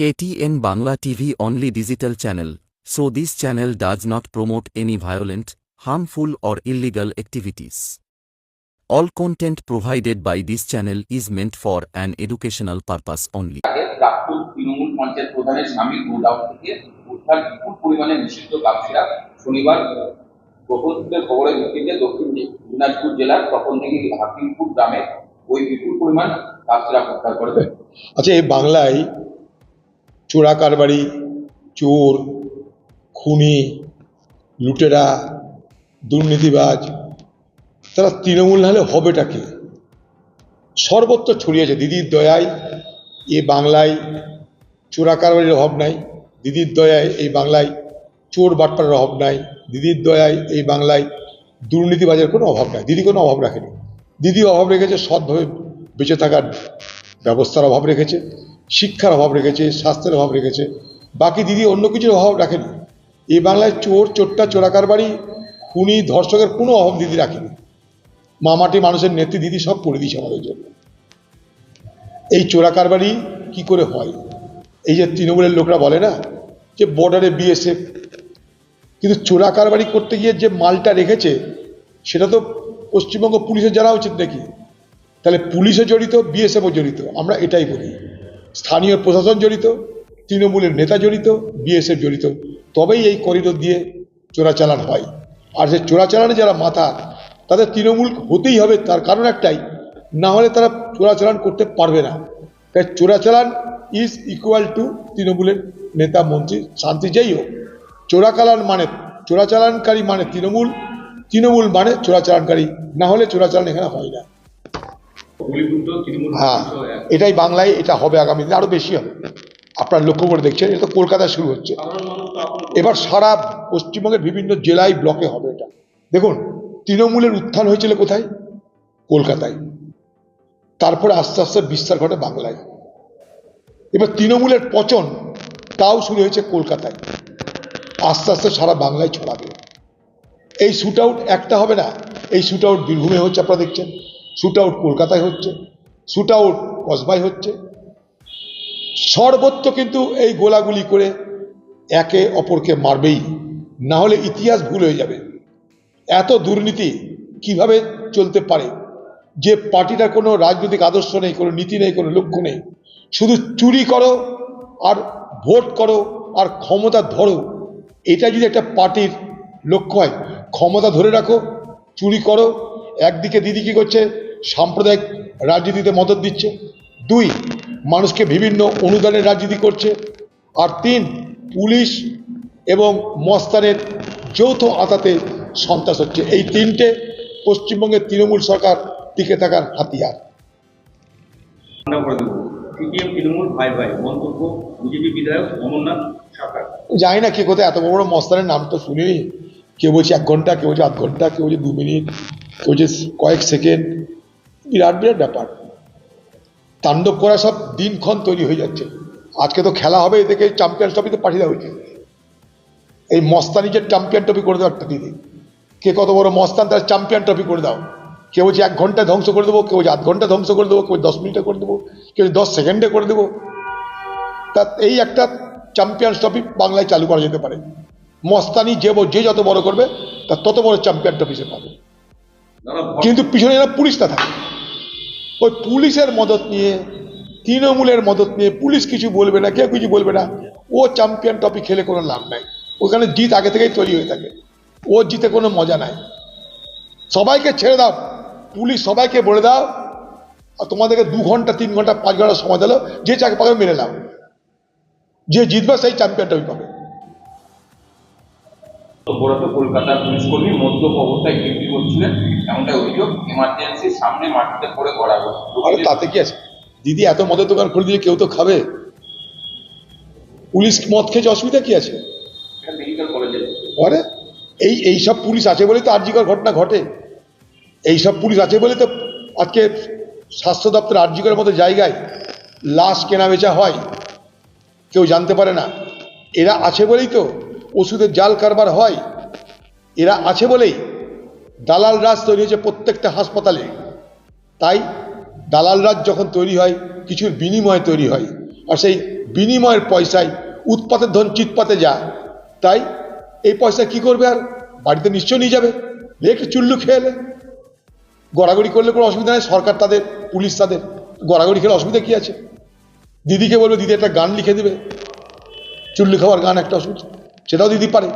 KTN Bangla TV only digital channel, so this channel does not promote any violent, harmful or illegal activities. All content provided by this channel is meant for an educational purpose only. Trinamool panchayat প্রধানের স্বামীর godown থেকে উদ্ধার বিপুল পরিমাণে নিষিদ্ধ কাপসিরা শনিবার গোপনসূত্রের খবরের ভিত্তিতে দক্ষিণ দিনাজপুর জেলার তপনদিঘি হাকিমপুর গ্রামে ওই বিপুল পরিমাণ কাপসিরা উদ্ধার করেছে আচ্ছা এই বাংলায় চোরা কারবারি, চোর, খুনি, লুটেরা, দুর্নীতিবাজ, তারা তৃণমূল হলে হবেটা কি? সর্বত্র ছড়িয়েছে দিদির দয়ায় এ বাংলায় চোরা কারবারির অভাব নাই। দিদির দয়ায় এই বাংলায় চোর বাটপারের অভাব নাই। দিদির দয়ায় এই বাংলায় দুর্নীতিবাজের কোনো অভাব নাই। দিদি কোনো অভাব রাখেনি। দিদি অভাব রেখেছে, সৎভাবে বেঁচে থাকার ব্যবস্থার অভাব রেখেছে। শিক্ষার অভাব রেখেছে, স্বাস্থ্যের অভাব রেখেছে। বাকি দিদি অন্য কিছুর অভাব রাখেনি। এই বাংলায় চোর, চোরটা চোরাকার বাড়ি, খুনি, ধর্ষকের কোনো অভাব দিদি রাখেনি। মামাটি মানুষের নেত্রী দিদি সব করে দিয়েছে আমাদের জন্য। এই চোরাকার বাড়ি কী করে হয়? এই যে তৃণমূলের লোকরা বলে না যে বর্ডারে বিএসএফ কিন্তু চোরা কারবারি করতে গিয়ে যে মালটা রেখেছে, সেটা তো পশ্চিমবঙ্গ পুলিশের জানা উচিত নাকি? তাহলে পুলিশও জড়িত বিএসএফও জড়িত। আমরা এটাই বলি। স্থানীয় প্রশাসন জড়িত, তৃণমূলের নেতা জড়িত, বিএসএফ জড়িত। তবেই এই করিডোর দিয়ে চোরাচালান হয়। আর যে চোরাচালানে যারা মাথা তাদের তৃণমূল হতেই হবে, তার কারণ একটাই, না হলে তারা চোরাচালান করতে পারবে না। তাই চোরাচালান ইজ ইকুয়াল টু তৃণমূলের নেতা মন্ত্রী শান্তি যেই হোক। চোরাচালান মানে চোরাচালানকারী মানে তৃণমূল তৃণমূল মানে চোরাচালানকারী, না হলে চোরাচালান এখানে হয় না। হ্যাঁ এটাই বাংলায় এটা হবে আগামী দিনে আরও বেশি হবে। আপনারা লক্ষ্য করে দেখছেন এটা তো কলকাতায় শুরু হচ্ছে। এবার সারা পশ্চিমবঙ্গের বিভিন্ন জেলায় ব্লকে হবে এটা। দেখুন তৃণমূলের উত্থান হয়েছিল কোথায়? কলকাতায়। তারপরে আস্তে আস্তে বিস্তার ঘটে বাংলায়। এবার তৃণমূলের পচন তাও শুরু হয়েছে কলকাতায়। আস্তে আস্তে সারা বাংলায় ছড়াবে। এই শ্যুট আউট একটা হবে না এই শ্যুট আউট বীরভূমে হচ্ছে আপনারা দেখছেন। শ্যুট আউট কলকাতায় হচ্ছে শ্যুট আউট কসবায় হচ্ছে। সর্বত্র কিন্তু এই গোলাগুলি করে একে অপরকে মারবেই, না হলে ইতিহাস ভুল হয়ে যাবে। এত দুর্নীতি কীভাবে চলতে পারে? যে পার্টিটার কোনো রাজনৈতিক আদর্শ নেই, কোনো নীতি নেই, কোনো লক্ষ্য নেই, শুধু চুরি করো আর ভোট করো আর ক্ষমতা ধরো, এটা যদি একটা পার্টির লক্ষ্য হয়, ক্ষমতা ধরে রাখো, চুরি করো একদিকে দিদি কী করছে? সাম্প্রদায়িক রাজনীতিতে মদত দিচ্ছে। দুই, মানুষকে বিভিন্ন অনুদানের রাজনীতি করছে। আর তিন, পুলিশ এবং মস্তানের যৌথ আতাতে সন্ত্রাস হচ্ছে। এই তিনটে পশ্চিমবঙ্গের তৃণমূল সরকার টিকে থাকার হাতিয়ার। জানি না কে কোথায়, এত বড় বড় মস্তানের নাম তো শুনিনি। কেউ বলছে এক ঘণ্টা কেউ বলছে আধ ঘণ্টা কেউ বলছে দু মিনিট? বলছে কয়েক সেকেন্ড বিরাট বিরাট ব্যাপার। তাণ্ডব করা সব দিনক্ষণ তৈরি হয়ে যাচ্ছে। আজকে তো খেলা হবে, এদেরকে চ্যাম্পিয়ন্স ট্রফিতে পাঠিয়ে দেওয়া হয়েছে। এই মস্তানি যে চ্যাম্পিয়ন ট্রফি করে দাও একটা দিদি। কে কত বড় মস্তান, তার চ্যাম্পিয়ন ট্রফি করে দাও। কেউ বলছে এক ঘণ্টা ধ্বংস করে দেবো, কেউ আধ ঘণ্টা ধ্বংস করে দেবো, কেউ দশ মিনিটে করে দেবো, কেউ দশ সেকেন্ডে করে দেবো। তা এই একটা চ্যাম্পিয়ন্স ট্রফি বাংলায় চালু করা যেতে পারে। মস্তানি যে যে যত বড় করবে, তার তত বড় চ্যাম্পিয়ন ট্রফি সে পাবে। কিন্তু পিছনে যেন পুলিশটা থাকে। ওই পুলিশের মদত নিয়ে, তৃণমূলের মদত নিয়ে পুলিশ কিছু বলবে না, কেউ কিছু বলবে না। ও চ্যাম্পিয়ন ট্রফি খেলে কোনো লাভ নাই। ওখানে জিত আগে থেকেই তৈরি হয়ে থাকে। ও জিতে কোনো মজা নাই। সবাইকে ছেড়ে দাও। পুলিশ সবাইকে বলে দাও। আর তোমাদেরকে দু ঘণ্টা, তিন ঘণ্টা, পাঁচ ঘণ্টা সময় দিলো। যে চাকে পাবে মেরে নাও। যে জিতবে সেই চ্যাম্পিয়ন ট্রফি পাবে। অপরাধ কলকাতার পুলিশ কর্মী মদ্যপ অবস্থায় ডিউটি করছিলেন এমনটাই অভিযোগ এমার্জেন্সির সামনে মাটিতে পড়ে আরে তাতে কি আছে? দিদি এত মদের দোকান খুলে দিয়ে কেউ তো খাবে? পুলিশ মদ খেয়েছে অসুবিধা কি আছে? এই এই সব পুলিশ আছে বলেই তো আর্যিকর ঘটনা ঘটে। এই সব পুলিশ আছে বলে তো আজকে স্বাস্থ্য দপ্তর আর্যিকরের মতো জায়গায় লাশ কেনা বেচা হয়। কেউ জানতে পারে না। এরা আছে বলেই তো ওষুধের জাল কারবার হয়, এরা আছে বলেই দালাল রাজ তৈরি হয়েছে প্রত্যেকটা হাসপাতালে। তাই দালাল রাজ যখন তৈরি হয়, কিছুর বিনিময়ে তৈরি হয়, আর সেই বিনিময়ের পয়সায় উৎপাতের ধন চিৎপাতে যায়। তাই এই পয়সা কি করবে আর? বাড়িতে নিশ্চয় নিয়ে যাবে একটু চুল্লু খেয়ে গড়াগড়ি করলে কোনো অসুবিধা নেই, সরকার তাদের, পুলিশ তাদের, গড়াগড়ি খেলে অসুবিধা কি আছে? দিদিকে বলবে, দিদি একটা গান লিখে দেবে। চুল্লু খাওয়ার গান একটা অসুবিধা। সেটাও দিদি পারে।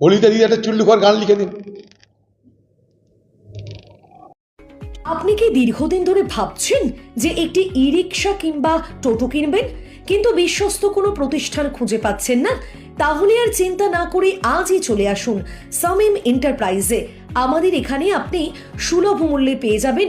হোলিতে দিদি একটা চুল্লু খাওয়ার গান লিখে দিন। আপনি কি দীর্ঘদিন ধরে ভাবছেন যে একটি ই রিক্সা কিংবা টোটো কিনবেন? কিন্তু বিশ্বস্ত কোনো প্রতিষ্ঠান খুঁজে পাচ্ছেন না? তাহলে আর চিন্তা না করে আজই চলে আসুন সামিম এন্টারপ্রাইজে। আমাদের এখানে আপনি সুলভ মূল্যে পেয়ে যাবেন